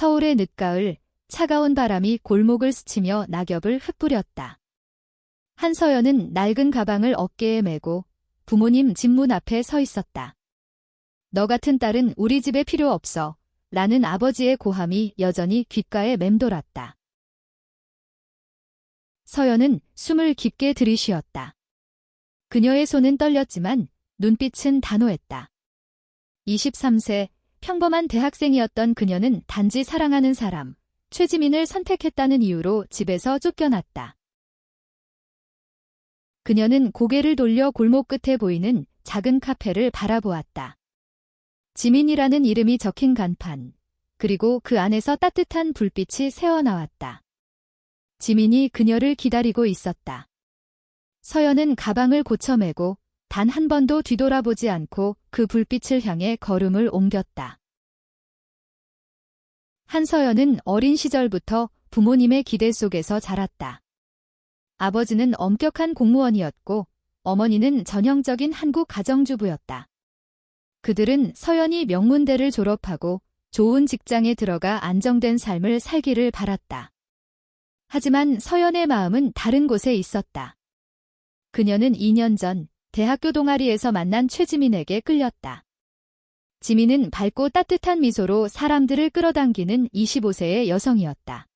서울의 늦가을, 차가운 바람이 골목을 스치며 낙엽을 흩뿌렸다. 한서연은 낡은 가방을 어깨에 메고 부모님 집 문 앞에 서 있었다. 너 같은 딸은 우리 집에 필요 없어. 라는 아버지의 고함이 여전히 귓가에 맴돌았다. 서연은 숨을 깊게 들이쉬었다. 그녀의 손은 떨렸지만 눈빛은 단호했다. 23세 평범한 대학생이었던 그녀는 단지 사랑하는 사람, 최지민을 선택했다는 이유로 집에서 쫓겨났다. 그녀는 고개를 돌려 골목 끝에 보이는 작은 카페를 바라보았다. 지민이라는 이름이 적힌 간판, 그리고 그 안에서 따뜻한 불빛이 새어나왔다. 지민이 그녀를 기다리고 있었다. 서연은 가방을 고쳐매고 단 한 번도 뒤돌아보지 않고 그 불빛을 향해 걸음을 옮겼다. 한서연은 어린 시절부터 부모님의 기대 속에서 자랐다. 아버지는 엄격한 공무원이었고 어머니는 전형적인 한국 가정주부였다. 그들은 서연이 명문대를 졸업하고 좋은 직장에 들어가 안정된 삶을 살기를 바랐다. 하지만 서연의 마음은 다른 곳에 있었다. 그녀는 2년 전 대학교 동아리에서 만난 최지민에게 끌렸다. 지민은 밝고 따뜻한 미소로 사람들을 끌어당기는 25세의 여성이었다.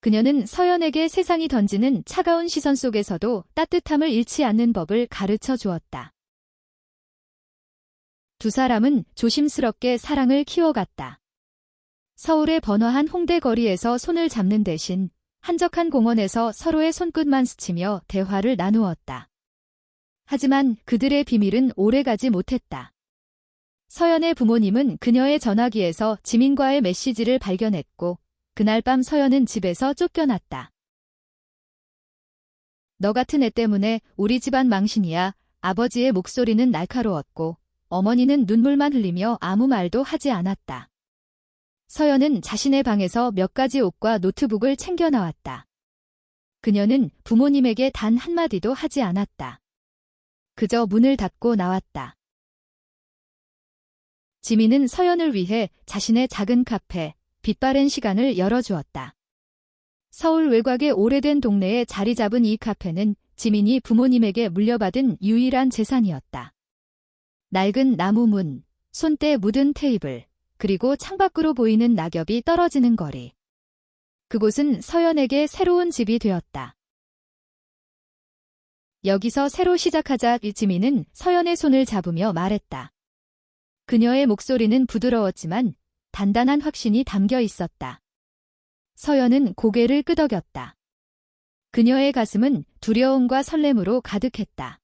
그녀는 서연에게 세상이 던지는 차가운 시선 속에서도 따뜻함을 잃지 않는 법을 가르쳐 주었다. 두 사람은 조심스럽게 사랑을 키워갔다. 서울의 번화한 홍대 거리에서 손을 잡는 대신 한적한 공원에서 서로의 손끝만 스치며 대화를 나누었다. 하지만 그들의 비밀은 오래가지 못했다. 서연의 부모님은 그녀의 전화기에서 지민과의 메시지를 발견했고 그날 밤 서연은 집에서 쫓겨났다. 너 같은 애 때문에 우리 집안 망신이야. 아버지의 목소리는 날카로웠고 어머니는 눈물만 흘리며 아무 말도 하지 않았다. 서연은 자신의 방에서 몇 가지 옷과 노트북을 챙겨 나왔다. 그녀는 부모님에게 단 한마디도 하지 않았다. 그저 문을 닫고 나왔다. 지민은 서연을 위해 자신의 작은 카페, 빛바랜 시간을 열어주었다. 서울 외곽의 오래된 동네에 자리 잡은 이 카페는 지민이 부모님에게 물려받은 유일한 재산이었다. 낡은 나무 문, 손때 묻은 테이블, 그리고 창밖으로 보이는 낙엽이 떨어지는 거리. 그곳은 서연에게 새로운 집이 되었다. 여기서 새로 시작하자 이지민은 서연의 손을 잡으며 말했다. 그녀의 목소리는 부드러웠지만 단단한 확신이 담겨 있었다. 서연은 고개를 끄덕였다. 그녀의 가슴은 두려움과 설렘으로 가득했다.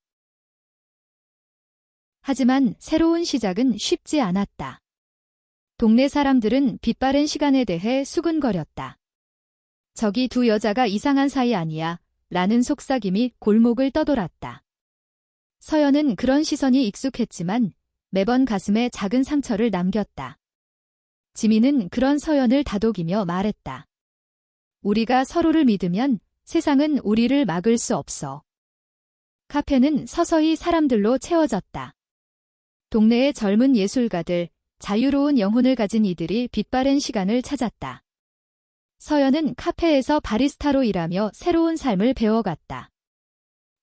하지만 새로운 시작은 쉽지 않았다. 동네 사람들은 빛바랜 시간에 대해 수근거렸다. 저기 두 여자가 이상한 사이 아니야. 라는 속삭임이 골목을 떠돌았다. 서연은 그런 시선이 익숙했지만 매번 가슴에 작은 상처를 남겼다. 지민은 그런 서연을 다독이며 말했다. 우리가 서로를 믿으면 세상은 우리를 막을 수 없어. 카페는 서서히 사람들로 채워졌다. 동네의 젊은 예술가들, 자유로운 영혼을 가진 이들이 빛바랜 시간을 찾았다. 서연은 카페에서 바리스타로 일하며 새로운 삶을 배워갔다.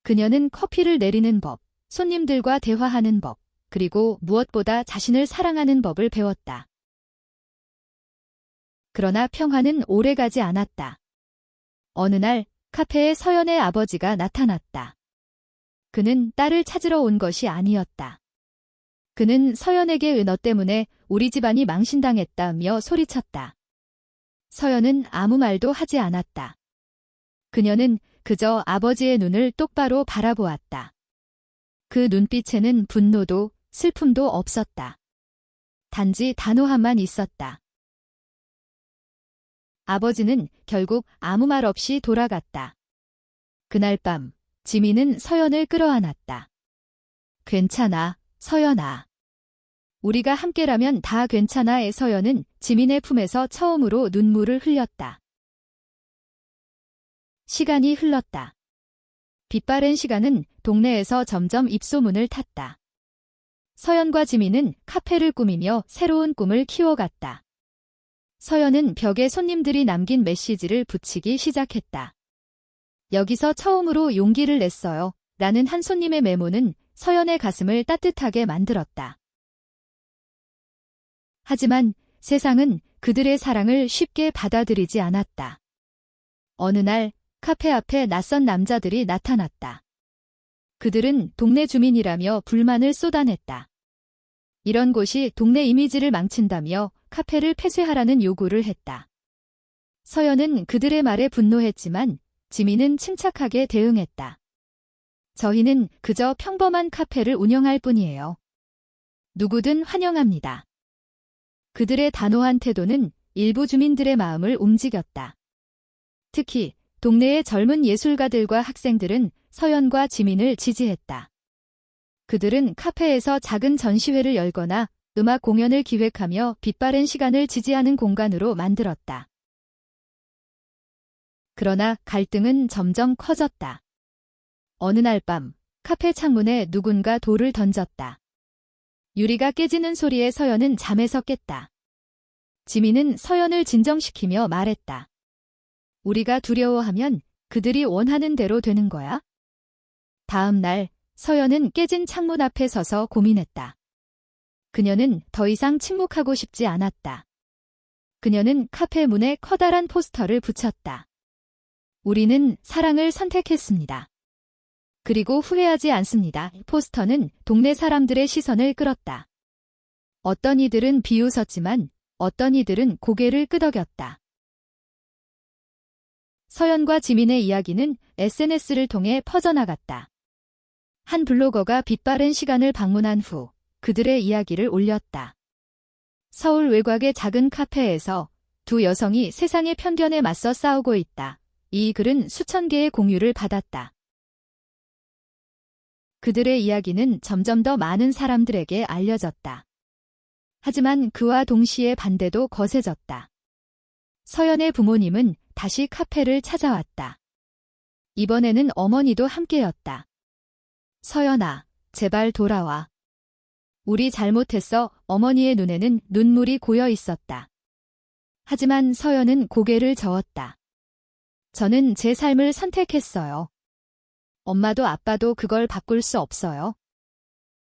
그녀는 커피를 내리는 법, 손님들과 대화하는 법, 그리고 무엇보다 자신을 사랑하는 법을 배웠다. 그러나 평화는 오래가지 않았다. 어느 날 카페에 서연의 아버지가 나타났다. 그는 딸을 찾으러 온 것이 아니었다. 그는 서연에게 은어 때문에 우리 집안이 망신당했다며 소리쳤다. 서연은 아무 말도 하지 않았다. 그녀는 그저 아버지의 눈을 똑바로 바라보았다. 그 눈빛에는 분노도 슬픔도 없었다. 단지 단호함만 있었다. 아버지는 결국 아무 말 없이 돌아갔다. 그날 밤 지민은 서연을 끌어안았다. 괜찮아, 서연아. 우리가 함께라면 다 괜찮아의 서연은 지민의 품에서 처음으로 눈물을 흘렸다. 시간이 흘렀다. 빛바랜 시간은 동네에서 점점 입소문을 탔다. 서연과 지민은 카페를 꾸미며 새로운 꿈을 키워갔다. 서연은 벽에 손님들이 남긴 메시지를 붙이기 시작했다. 여기서 처음으로 용기를 냈어요. 라는 한 손님의 메모는 서연의 가슴을 따뜻하게 만들었다. 하지만 세상은 그들의 사랑을 쉽게 받아들이지 않았다. 어느 날 카페 앞에 낯선 남자들이 나타났다. 그들은 동네 주민이라며 불만을 쏟아냈다. 이런 곳이 동네 이미지를 망친다며 카페를 폐쇄하라는 요구를 했다. 서연은 그들의 말에 분노했지만 지민은 침착하게 대응했다. 저희는 그저 평범한 카페를 운영할 뿐이에요. 누구든 환영합니다. 그들의 단호한 태도는 일부 주민들의 마음을 움직였다. 특히 동네의 젊은 예술가들과 학생들은 서연과 지민을 지지했다. 그들은 카페에서 작은 전시회를 열거나 음악 공연을 기획하며 빛바랜 시간을 지지하는 공간으로 만들었다. 그러나 갈등은 점점 커졌다. 어느 날 밤, 카페 창문에 누군가 돌을 던졌다. 유리가 깨지는 소리에 서연은 잠에서 깼다. 지민은 서연을 진정시키며 말했다. 우리가 두려워하면 그들이 원하는 대로 되는 거야? 다음 날, 서연은 깨진 창문 앞에 서서 고민했다. 그녀는 더 이상 침묵하고 싶지 않았다. 그녀는 카페 문에 커다란 포스터를 붙였다. 우리는 사랑을 선택했습니다. 그리고 후회하지 않습니다. 포스터는 동네 사람들의 시선을 끌었다. 어떤 이들은 비웃었지만 어떤 이들은 고개를 끄덕였다. 서연과 지민의 이야기는 SNS를 통해 퍼져나갔다. 한 블로거가 빛바랜 시간을 방문한 후 그들의 이야기를 올렸다. 서울 외곽의 작은 카페에서 두 여성이 세상의 편견에 맞서 싸우고 있다. 이 글은 수천 개의 공유를 받았다. 그들의 이야기는 점점 더 많은 사람들에게 알려졌다. 하지만 그와 동시에 반대도 거세졌다. 서연의 부모님은 다시 카페를 찾아왔다. 이번에는 어머니도 함께였다. 서연아, 제발 돌아와. 우리 잘못했어. 어머니의 눈에는 눈물이 고여 있었다. 하지만 서연은 고개를 저었다. 저는 제 삶을 선택했어요. 엄마도 아빠도 그걸 바꿀 수 없어요.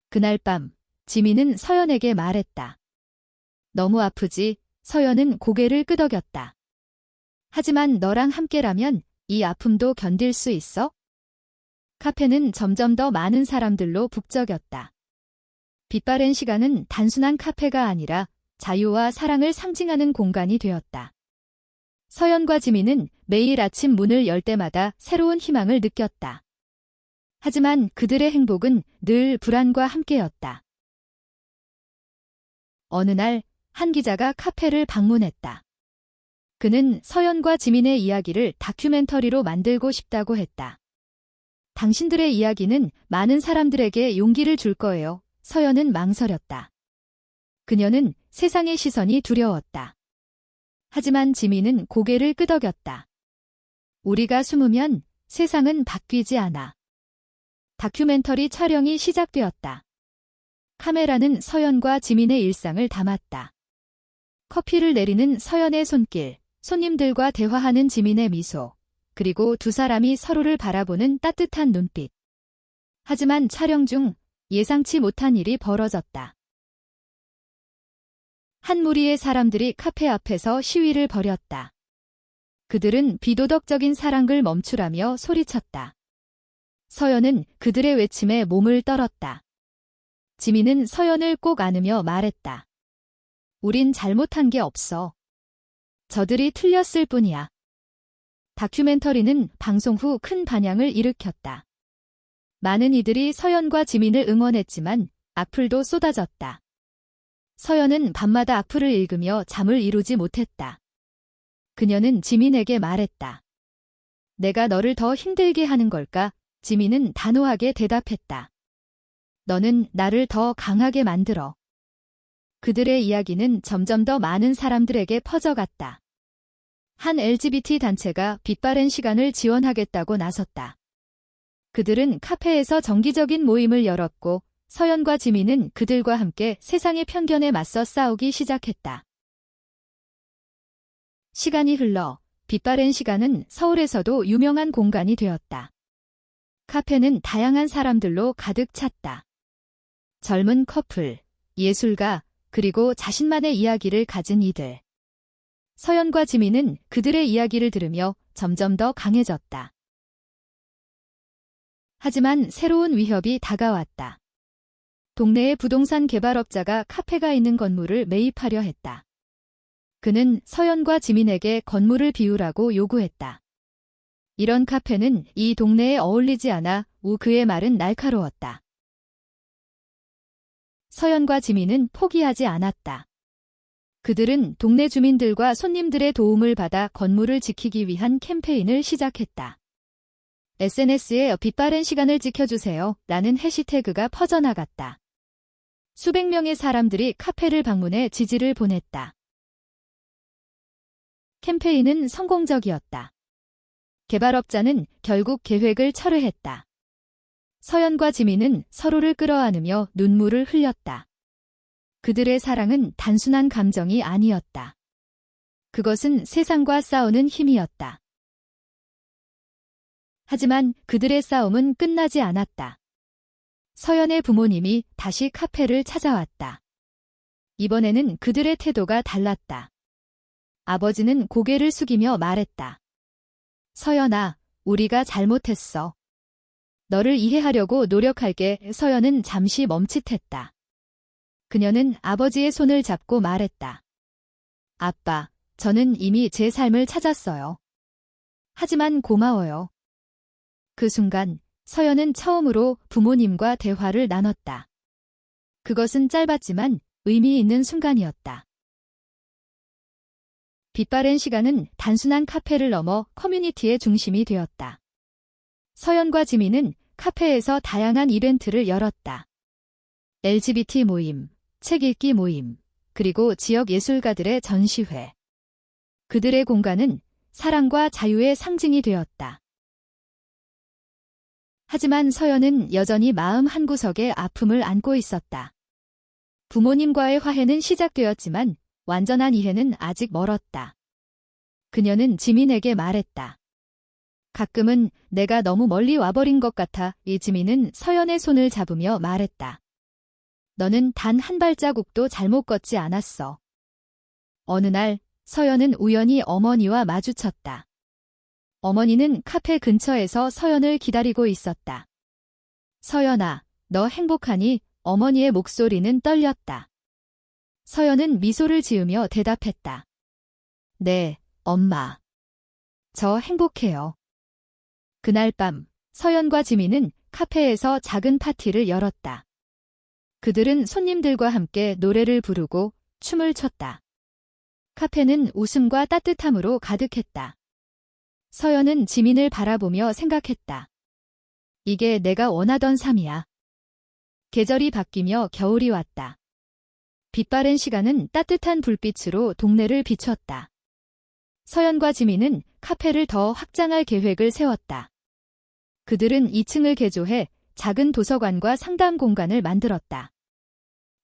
그날 밤, 지민은 서연에게 말했다. 너무 아프지? 서연은 고개를 끄덕였다. 하지만 너랑 함께라면 이 아픔도 견딜 수 있어? 카페는 점점 더 많은 사람들로 북적였다. 빛바랜 시간은 단순한 카페가 아니라 자유와 사랑을 상징하는 공간이 되었다. 서연과 지민은 매일 아침 문을 열 때마다 새로운 희망을 느꼈다. 하지만 그들의 행복은 늘 불안과 함께였다. 어느 날 한 기자가 카페를 방문했다. 그는 서연과 지민의 이야기를 다큐멘터리로 만들고 싶다고 했다. 당신들의 이야기는 많은 사람들에게 용기를 줄 거예요. 서연은 망설였다. 그녀는 세상의 시선이 두려웠다. 하지만 지민은 고개를 끄덕였다. 우리가 숨으면 세상은 바뀌지 않아. 다큐멘터리 촬영이 시작되었다. 카메라는 서연과 지민의 일상을 담았다. 커피를 내리는 서연의 손길, 손님들과 대화하는 지민의 미소, 그리고 두 사람이 서로를 바라보는 따뜻한 눈빛. 하지만 촬영 중 예상치 못한 일이 벌어졌다. 한 무리의 사람들이 카페 앞에서 시위를 벌였다. 그들은 비도덕적인 사랑을 멈추라며 소리쳤다. 서연은 그들의 외침에 몸을 떨었다. 지민은 서연을 꼭 안으며 말했다. 우린 잘못한 게 없어. 저들이 틀렸을 뿐이야. 다큐멘터리는 방송 후 큰 반향을 일으켰다. 많은 이들이 서연과 지민을 응원했지만 악플도 쏟아졌다. 서연은 밤마다 악플을 읽으며 잠을 이루지 못했다. 그녀는 지민에게 말했다. 내가 너를 더 힘들게 하는 걸까? 지민은 단호하게 대답했다. 너는 나를 더 강하게 만들어. 그들의 이야기는 점점 더 많은 사람들에게 퍼져갔다. 한 LGBT 단체가 빛바랜 시간을 지원하겠다고 나섰다. 그들은 카페에서 정기적인 모임을 열었고 서연과 지민은 그들과 함께 세상의 편견에 맞서 싸우기 시작했다. 시간이 흘러 빛바랜 시간은 서울에서도 유명한 공간이 되었다. 카페는 다양한 사람들로 가득 찼다. 젊은 커플, 예술가, 그리고 자신만의 이야기를 가진 이들. 서연과 지민은 그들의 이야기를 들으며 점점 더 강해졌다. 하지만 새로운 위협이 다가왔다. 동네의 부동산 개발업자가 카페가 있는 건물을 매입하려 했다. 그는 서연과 지민에게 건물을 비우라고 요구했다. 이런 카페는 이 동네에 어울리지 않아 우 그의 말은 날카로웠다. 서연과 지민은 포기하지 않았다. 그들은 동네 주민들과 손님들의 도움을 받아 건물을 지키기 위한 캠페인을 시작했다. SNS에 빛바랜 시간을 지켜주세요 라는 해시태그가 퍼져나갔다. 수백 명의 사람들이 카페를 방문해 지지를 보냈다. 캠페인은 성공적이었다. 개발업자는 결국 계획을 철회했다. 서연과 지민은 서로를 끌어안으며 눈물을 흘렸다. 그들의 사랑은 단순한 감정이 아니었다. 그것은 세상과 싸우는 힘이었다. 하지만 그들의 싸움은 끝나지 않았다. 서연의 부모님이 다시 카페를 찾아왔다. 이번에는 그들의 태도가 달랐다. 아버지는 고개를 숙이며 말했다. 서연아, 우리가 잘못했어. 너를 이해하려고 노력할게. 서연은 잠시 멈칫했다. 그녀는 아버지의 손을 잡고 말했다. 아빠, 저는 이미 제 삶을 찾았어요. 하지만 고마워요. 그 순간 서연은 처음으로 부모님과 대화를 나눴다. 그것은 짧았지만 의미 있는 순간이었다. 빛바랜 시간은 단순한 카페를 넘어 커뮤니티의 중심이 되었다. 서연과 지민은 카페에서 다양한 이벤트를 열었다. LGBT 모임, 책 읽기 모임, 그리고 지역 예술가들의 전시회. 그들의 공간은 사랑과 자유의 상징이 되었다. 하지만 서연은 여전히 마음 한구석에 아픔을 안고 있었다. 부모님과의 화해는 시작되었지만 완전한 이해는 아직 멀었다. 그녀는 지민에게 말했다. 가끔은 내가 너무 멀리 와버린 것 같아 이 지민은 서연의 손을 잡으며 말했다. 너는 단 한 발자국도 잘못 걷지 않았어. 어느 날 서연은 우연히 어머니와 마주쳤다. 어머니는 카페 근처에서 서연을 기다리고 있었다. 서연아, 너 행복하니? 어머니의 목소리는 떨렸다. 서연은 미소를 지으며 대답했다. 네, 엄마. 저 행복해요. 그날 밤, 서연과 지민은 카페에서 작은 파티를 열었다. 그들은 손님들과 함께 노래를 부르고 춤을 췄다. 카페는 웃음과 따뜻함으로 가득했다. 서연은 지민을 바라보며 생각했다. 이게 내가 원하던 삶이야. 계절이 바뀌며 겨울이 왔다. 빛바랜 시간은 따뜻한 불빛으로 동네를 비췄다. 서연과 지민은 카페를 더 확장할 계획을 세웠다. 그들은 2층을 개조해 작은 도서관과 상담 공간을 만들었다.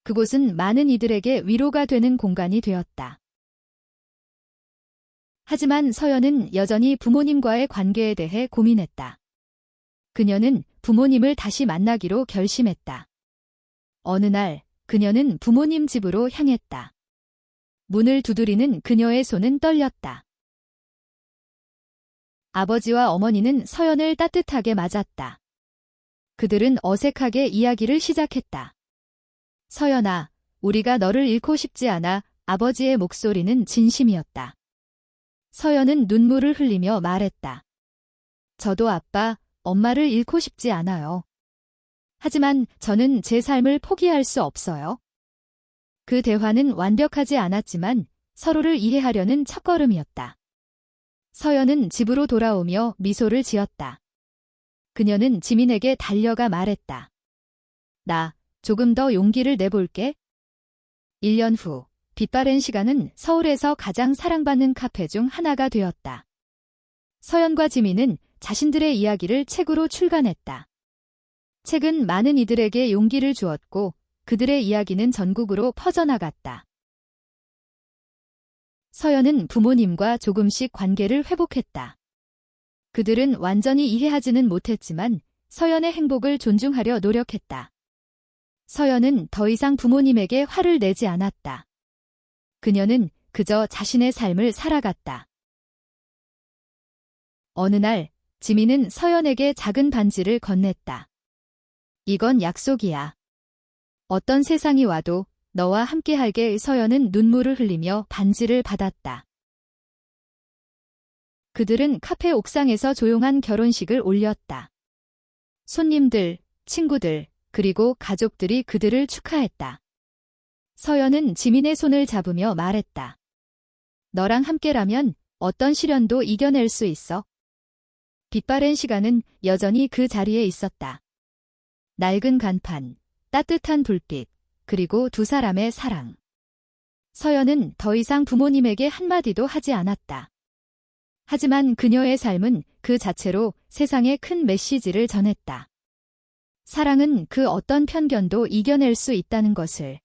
그곳은 많은 이들에게 위로가 되는 공간이 되었다. 하지만 서연은 여전히 부모님과의 관계에 대해 고민했다. 그녀는 부모님을 다시 만나기로 결심했다. 어느 날 그녀는 부모님 집으로 향했다. 문을 두드리는 그녀의 손은 떨렸다. 아버지와 어머니는 서연을 따뜻하게 맞았다. 그들은 어색하게 이야기를 시작했다. 서연아, 우리가 너를 잃고 싶지 않아 아버지의 목소리는 진심이었다. 서연은 눈물을 흘리며 말했다. 저도 아빠, 엄마를 잃고 싶지 않아요. 하지만 저는 제 삶을 포기할 수 없어요. 그 대화는 완벽하지 않았지만 서로를 이해하려는 첫걸음이었다. 서연은 집으로 돌아오며 미소를 지었다. 그녀는 지민에게 달려가 말했다. 나 조금 더 용기를 내볼게. 1년 후 빛바랜 시간은 서울에서 가장 사랑받는 카페 중 하나가 되었다. 서연과 지민은 자신들의 이야기를 책으로 출간했다. 책은 많은 이들에게 용기를 주었고 그들의 이야기는 전국으로 퍼져나갔다. 서연은 부모님과 조금씩 관계를 회복했다. 그들은 완전히 이해하지는 못했지만 서연의 행복을 존중하려 노력했다. 서연은 더 이상 부모님에게 화를 내지 않았다. 그녀는 그저 자신의 삶을 살아갔다. 어느 날, 지민은 서연에게 작은 반지를 건넸다. 이건 약속이야. 어떤 세상이 와도 너와 함께할게 서연은 눈물을 흘리며 반지를 받았다. 그들은 카페 옥상에서 조용한 결혼식을 올렸다. 손님들, 친구들, 그리고 가족들이 그들을 축하했다. 서연은 지민의 손을 잡으며 말했다. 너랑 함께라면 어떤 시련도 이겨낼 수 있어. 빛바랜 시간은 여전히 그 자리에 있었다. 낡은 간판, 따뜻한 불빛, 그리고 두 사람의 사랑. 서연은 더 이상 부모님에게 한마디도 하지 않았다. 하지만 그녀의 삶은 그 자체로 세상에 큰 메시지를 전했다. 사랑은 그 어떤 편견도 이겨낼 수 있다는 것을.